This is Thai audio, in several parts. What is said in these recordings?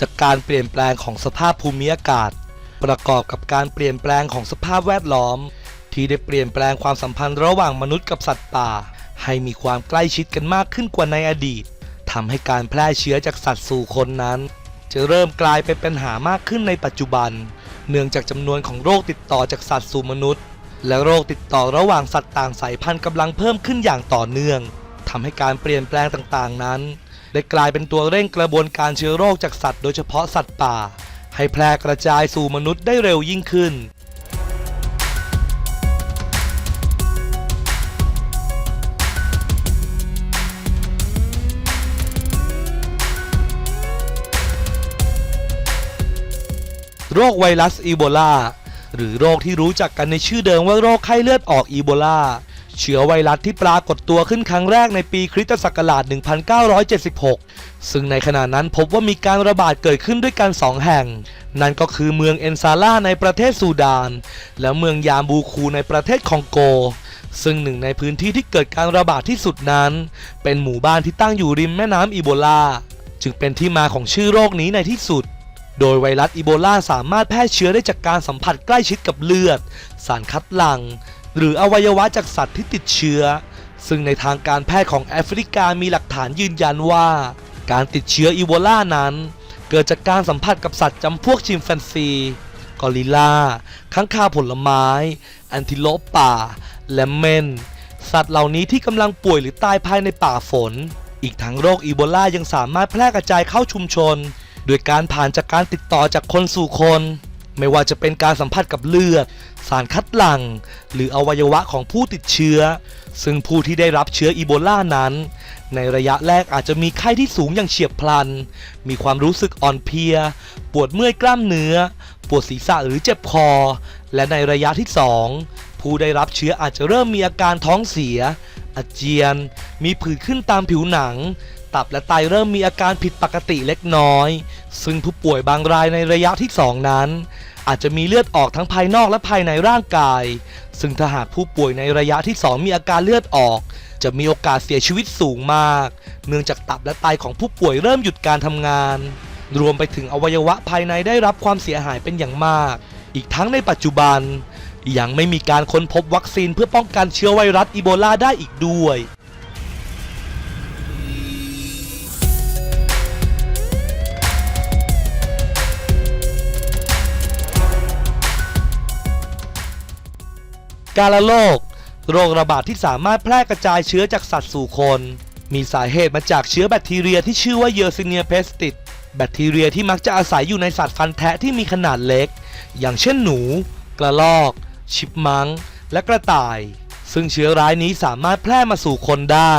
จากการเปลี่ยนแปลงของสภาพภูมิอากาศ ประกอบกับการเปลี่ยนแปลงของสภาพแวดล้อม ที่ได้เปลี่ยนแปลงความสัมพันธ์ระหว่างมนุษย์กับสัตว์ป่า ให้มีความใกล้ชิดกันมากขึ้นกว่าในอดีตทำให้การแพร่เชื้อจากสัตว์สู่คนนั้น จะเริ่มกลายเป็นปัญหามากขึ้นในปัจจุบัน เนื่องจากจำนวนของโรคติดต่อจากสัตว์สู่มนุษย์ และโรคติดต่อระหว่างสัตว์ต่างสายพันธุ์กำลังเพิ่มขึ้นอย่างต่อเนื่องทำให้การเปลี่ยนแปลงต่างๆนั้น ได้กลายเป็นตัวเร่งกระบวนการเชื้อโรคจากสัตว์โดยเฉพาะสัตว์ป่า ให้แพร่กระจายสู่มนุษย์ได้เร็วยิ่งขึ้น โรคไวรัสอีโบลาหรือโรคที่รู้จักกันในชื่อเดิมว่าโรคไข้เลือดออกอีโบลา เชื้อไวรัสที่ปรากฏตัวขึ้นครั้งแรกในปีคริสตศักราช 1976 ซึ่งในขณะนั้นพบว่ามีการระบาดเกิดขึ้นด้วยกันสองแห่ง นั่นก็คือเมืองเอนซาล่าในประเทศซูดาน และเมืองยามบูคูในประเทศคองโก ซึ่งหนึ่งในพื้นที่ที่เกิดการระบาดที่สุดนั้น เป็นหมู่บ้านที่ตั้งอยู่ริมแม่น้ำอีโบลา จึงเป็นที่มาของชื่อโรคนี้ในที่สุดโดยไวรัสอีโบลาสามารถแพร่เชื้อได้จากการสัมผัสใกล้ชิดกับเลือด สารคัดหลั่ง หรืออวัยวะจากสัตว์ที่ติดเชื้อ ซึ่งในทางการแพทย์ของแอฟริกามีหลักฐานยืนยันว่า การติดเชื้ออีโบลานั้น เกิดจากการสัมผัสกับสัตว์จำพวกชิมแฟนซี กอริลลาค้างคาวผลไม้แอนติโลปป่า และเมนสัตว์เหล่านี้ที่กำลังป่วยหรือตายภายในป่าฝน อีกทั้งโรคอีโบลายังสามารถแพร่กระจายเข้าชุมชน โดยการผ่านจากการติดต่อจากคนสู่คน ไม่ว่าจะเป็นการสัมผัสกับเลือด สารคัดหลั่งหรืออวัยวะของผู้ติดเชื้อ ซึ่งผู้ที่ได้รับเชื้ออีโบลานั้น ในระยะแรกอาจจะมีไข้ที่สูงอย่างเฉียบพลัน มีความรู้สึกอ่อนเพลีย ปวดเมื่อยกล้ามเนื้อ ปวดศีรษะหรือเจ็บคอ และในระยะที่ 2 ผู้ได้รับเชื้ออาจจะเริ่มมีอาการท้องเสีย อาเจียน มีผื่นขึ้นตามผิวหนัง ตับและไตเริ่มมีอาการผิดปกติเล็กน้อย ซึ่งผู้ป่วยบางรายในระยะที่ 2 นั้น อาจจะมีเลือดออกทั้งภายนอกและภายในร่างกาย ซึ่งถ้าหากผู้ป่วยในระยะที่ 2 มีอาการเลือดออก จะมีโอกาสเสียชีวิตสูงมาก เนื่องจากตับและไตของผู้ป่วยเริ่มหยุดการทำงาน รวมไปถึงอวัยวะภายในได้รับความเสียหายเป็นอย่างมาก อีกทั้งในปัจจุบัน ยังไม่มีการค้นพบวัคซีนเพื่อป้องกันเชื้อไวรัสอีโบลาได้อีกด้วย การะโรคโรคระบาดที่สามารถแพร่กระจายเชื้อจากสัตว์สู่คน มีสาเหตุมาจากเชื้อแบคทีเรียที่ชื่อว่าเยอร์ซิเนียเพสติดแบคทีเรียที่มักจะอาศัยอยู่ในสัตว์ฟันแทะที่มีขนาดเล็ก อย่างเช่นหนู กระรอก ชิปมังและกระต่าย ซึ่งเชื้อร้ายนี้สามารถแพร่มาสู่คนได้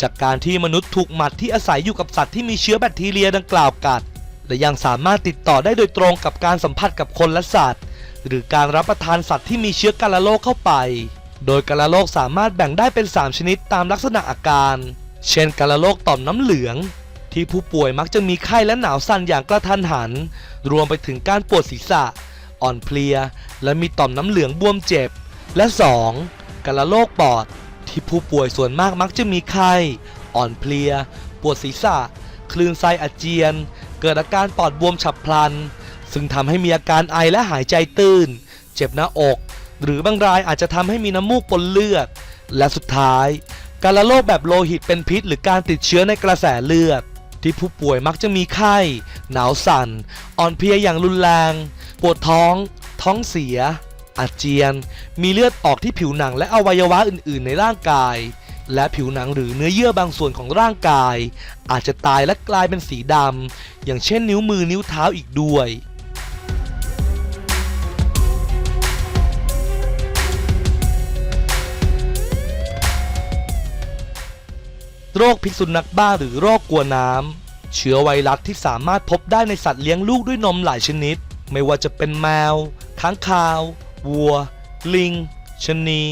จากการที่มนุษย์ถูกหมัดที่อาศัยอยู่กับสัตว์ที่มีเชื้อแบคทีเรียดังกล่าวกัด และยังสามารถติดต่อได้โดยตรงกับการสัมผัสกับคนและสัตว์ หรือการรับประทานสัตว์ที่มีเชื้อกาฬโรคเข้าไป โดยกาฬโรคสามารถแบ่งได้เป็น 3 ชนิดตามลักษณะอาการ เช่นกาฬโรคต่อมน้ำเหลือง ที่ผู้ป่วยมักจะมีไข้และหนาวสั่นอย่างกระทันหัน รวมไปถึงการปวดศีรษะ อ่อนเพลีย และมีต่อมน้ำเหลืองบวมเจ็บ และ 2. กาฬโรคปอด ที่ผู้ป่วยส่วนมากมักจะมีไข้ อ่อนเพลีย ปวดศีรษะ คลื่นไส้อาเจียน เกิดอาการปอดบวมฉับพลัน ซึ่งทำให้มีอาการไอและหายใจตื้น เจ็บหน้าอก หรือบางรายอาจจะทำให้มีน้ำมูกปนเลือด และสุดท้าย การละโรคแบบโลหิตเป็นพิษ หรือการติดเชื้อในกระแสเลือด ที่ผู้ป่วยมักจะมีไข้ หนาวสั่น อ่อนเพลียอย่างรุนแรง ปวดท้อง ท้องเสีย อาเจียน มีเลือดออกที่ผิวหนังและอวัยวะอื่น ๆ ในร่างกาย และผิวหนังหรือเนื้อเยื่อบางส่วนของร่างกาย อาจจะตายและกลายเป็นสีดำอย่างเช่นนิ้วมือนิ้วเท้าอีกด้วย โรคพิษสุนัขบ้าหรือโรคกลัวน้ำเชื้อไวรัสที่สามารถพบได้ในสัตว์เลี้ยงลูกด้วยนมหลายชนิด ไม่ว่าจะเป็นแมว ค้างคาว วัว ลิง ชนี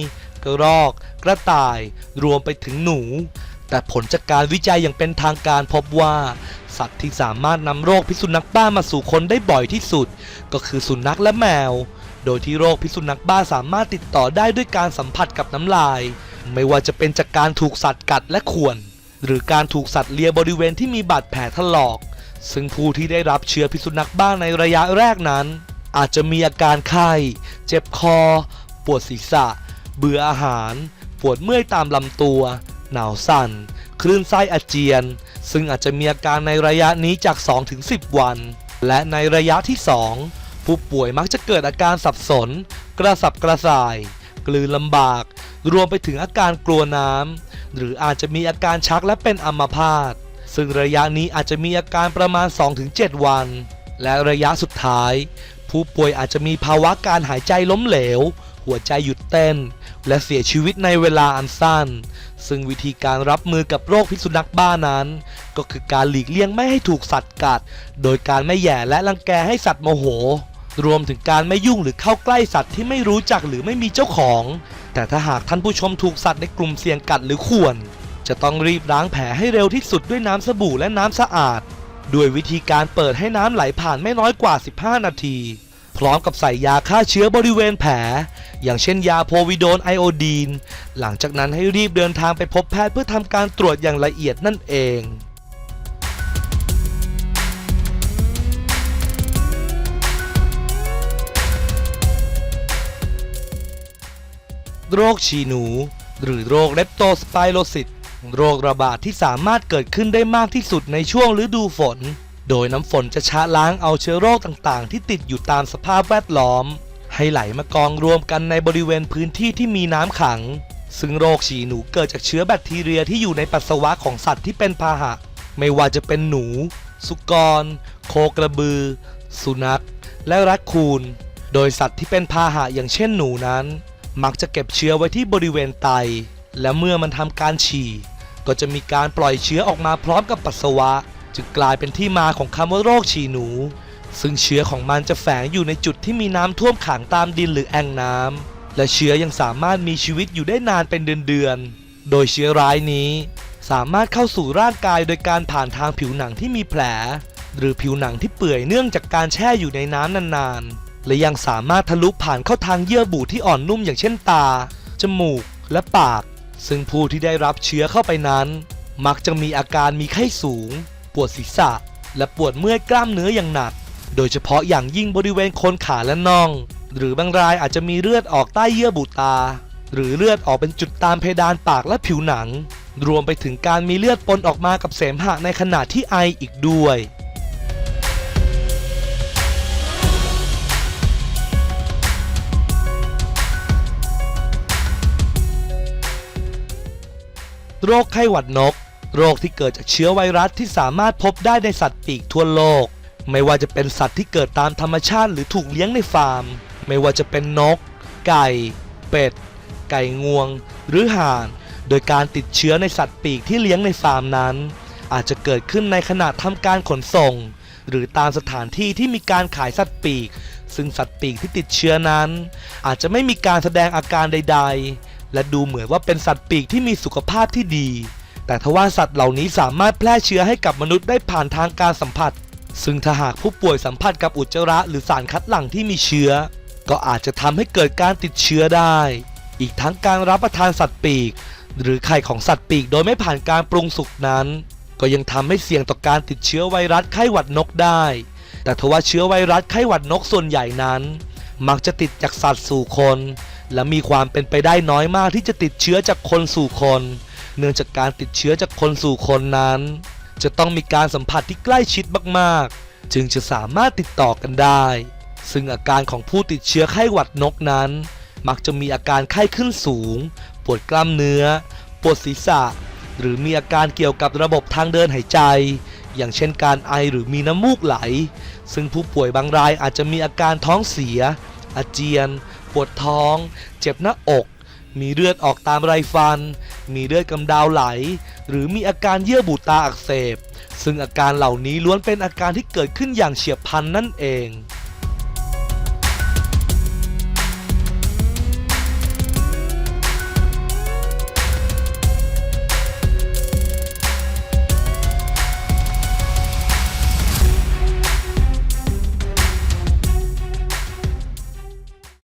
กระรอก กระต่าย รวมไปถึงหนู แต่ผลจากการวิจัยอย่างเป็นทางการพบว่า สัตว์ที่สามารถนำโรคพิษสุนัขบ้ามาสู่คนได้บ่อยที่สุด ก็คือสุนัขและแมว โดยที่โรคพิษสุนัขบ้าสามารถติดต่อได้ด้วยการสัมผัสกับน้ำลาย ไม่ว่าจะเป็นจากการถูกสัตว์กัดและข่วน หรือการถูกสัตว์เลียบริเวณที่มีบาดแผลถลอก ซึ่งผู้ที่ได้รับเชื้อพิษสุนัขบ้าในระยะแรกนั้น อาจจะมีอาการไข้ เจ็บคอ ปวดศีรษะ เบื่ออาหาร ปวดเมื่อยตามลำตัว หนาวสั่น คลื่นไส้อาเจียน ซึ่งอาจจะมีอาการในระยะนี้จาก 2-10 วัน และในระยะที่ 2 ผู้ป่วยมักจะเกิดอาการสับสน กระสับกระส่าย กลืนลำบาก รวมไปถึงอาการกลัวน้ำ หรืออาจจะมีอาการชักและเป็นอัมพาตซึ่งระยะนี้อาจจะมีอาการประมาณ 2-7 วัน และระยะสุดท้าย ผู้ป่วยอาจจะมีภาวะการหายใจล้มเหลว หัวใจหยุดเต้น และเสียชีวิตในเวลาอันสั้น ซึ่งวิธีการรับมือกับโรคพิษสุนัขบ้านั้น ก็คือการหลีกเลี่ยงไม่ให้ถูกสัตว์กัด โดยการไม่แย่และรังแกให้สัตว์โมโห รวมถึงการไม่ยุ่งหรือเข้าใกล้สัตว์ที่ไม่รู้จักหรือไม่มีเจ้าของ แต่ถ้าหากท่านผู้ชมถูกสัตว์ในกลุ่มเสี่ยงกัดหรือข่วน จะต้องรีบล้างแผลให้เร็วที่สุดด้วยน้ำสบู่และน้ำสะอาด ด้วยวิธีการเปิดให้น้ำไหลผ่านไม่น้อยกว่า 15 นาที พร้อมกับใส่ยาฆ่าเชื้อบริเวณแผล อย่างเช่นยาโพวิโดนไอโอดีน หลังจากนั้นให้รีบเดินทางไปพบแพทย์เพื่อทำการตรวจอย่างละเอียดนั่นเอง โรคฉี่หนู หรือโรคเลปโตสไปโรซิสโรคระบาดที่สามารถเกิดขึ้นได้มากที่สุดในช่วงฤดูฝน โดยน้ำฝนจะชะล้างเอาเชื้อโรคต่างๆ ที่ติดอยู่ตามสภาพแวดล้อม ให้ไหลมากองรวมกันในบริเวณพื้นที่ที่มีน้ำขัง ซึ่งโรคฉี่หนูเกิดจากเชื้อแบคทีเรียที่อยู่ในปัสสาวะของสัตว์ที่เป็นพาหะ ไม่ว่าจะเป็นหนู สุกร โคกระบือ สุนัข และรักคูน โดยสัตว์ที่เป็นพาหะอย่างเช่นหนูนั้น มักจะเก็บเชื้อไว้ที่บริเวณไต และเมื่อมันทำการฉี่ ก็จะมีการปล่อยเชื้อออกมาพร้อมกับปัสสาวะ จึงกลายเป็นที่มาของคำว่าโรคฉี่หนู ซึ่งเชื้อของมันจะแฝงอยู่ในจุดที่มีน้ำท่วมขังตามดินหรือแอ่งน้ำและเชื้อยังสามารถมีชีวิตอยู่ได้นานเป็นเดือนๆ โดยเชื้อร้ายนี้ สามารถเข้าสู่ร่างกายโดยการผ่านทางผิวหนังที่มีแผล หรือผิวหนังที่เปื่อยเนื่องจากการแช่อยู่ในน้ำนานๆ และยังสามารถทะลุผ่านเข้าทางเยื่อบุที่อ่อนนุ่มอย่างเช่นตา จมูก และปาก ซึ่งผู้ที่ได้รับเชื้อเข้าไปนั้น มักจะมีอาการมีไข้สูง ปวดศีรษะ และปวดเมื่อยกล้ามเนื้ออย่างหนัก โดยเฉพาะอย่างยิ่งบริเวณโคนขาและน่อง หรือบางรายอาจจะมีเลือดออกใต้เยื่อบุตา หรือเลือดออกเป็นจุดตามเพดานปากและผิวหนัง รวมไปถึงการมีเลือดปนออกมากับเสมหะในขณะที่ไออีกด้วย โรคไข้หวัดนก โรคที่เกิดจากเชื้อไวรัสที่สามารถพบได้ในสัตว์ปีกทั่วโลก ไม่ว่าจะเป็นสัตว์ที่เกิดตามธรรมชาติหรือถูกเลี้ยงในฟาร์ม ไม่ว่าจะเป็นนก ไก่ เป็ด ไก่งวง หรือห่าน โดยการติดเชื้อในสัตว์ปีกที่เลี้ยงในฟาร์มนั้น อาจจะเกิดขึ้นในขณะทำการขนส่ง หรือตามสถานที่ที่มีการขายสัตว์ปีก ซึ่งสัตว์ปีกที่ติดเชื้อนั้น อาจจะไม่มีการแสดงอาการใด ๆ และดูเหมือนว่าเป็นสัตว์ปีกที่มีสุขภาพที่ดี แต่ทว่าสัตว์เหล่านี้สามารถแพร่เชื้อให้กับมนุษย์ได้ผ่านทางการสัมผัส ซึ่งถ้าหากผู้ป่วยสัมผัสกับอุจจาระหรือสารคัดหลั่งที่มีเชื้อ ก็อาจจะทำให้เกิดการติดเชื้อได้ อีกทั้งการรับประทานสัตว์ปีก หรือไข่ของสัตว์ปีกโดยไม่ผ่านการปรุงสุกนั้น ก็ยังทำให้เสี่ยงต่อการติดเชื้อไวรัสไข้หวัดนกได้ แต่ทว่าเชื้อไวรัสไข้หวัดนกส่วนใหญ่นั้น มักจะติดจากสัตว์สู่คน และมีความเป็นไปได้น้อยมากที่จะติดเชื้อจากคนสู่คน เนื่องจากการติดเชื้อจากคนสู่คนนั้น จะต้องมีการสัมผัสที่ใกล้ชิดมากๆ จึงจะสามารถติดต่อกันได้ ซึ่งอาการของผู้ติดเชื้อไข้หวัดนกนั้น มักจะมีอาการไข้ขึ้นสูง ปวดกล้ามเนื้อ ปวดศีรษะ หรือมีอาการเกี่ยวกับระบบทางเดินหายใจ อย่างเช่นการไอหรือมีน้ำมูกไหล ซึ่งผู้ป่วยบางรายอาจจะมีอาการท้องเสีย อาเจียน ปวดท้อง เจ็บหน้าอก มีเลือดออกตามไรฟัน มีเลือดกำดาวไหล หรือมีอาการเยื่อบุตาอักเสบ ซึ่งอาการเหล่านี้ล้วนเป็นอาการที่เกิดขึ้นอย่างเฉียบพลันนั่นเอง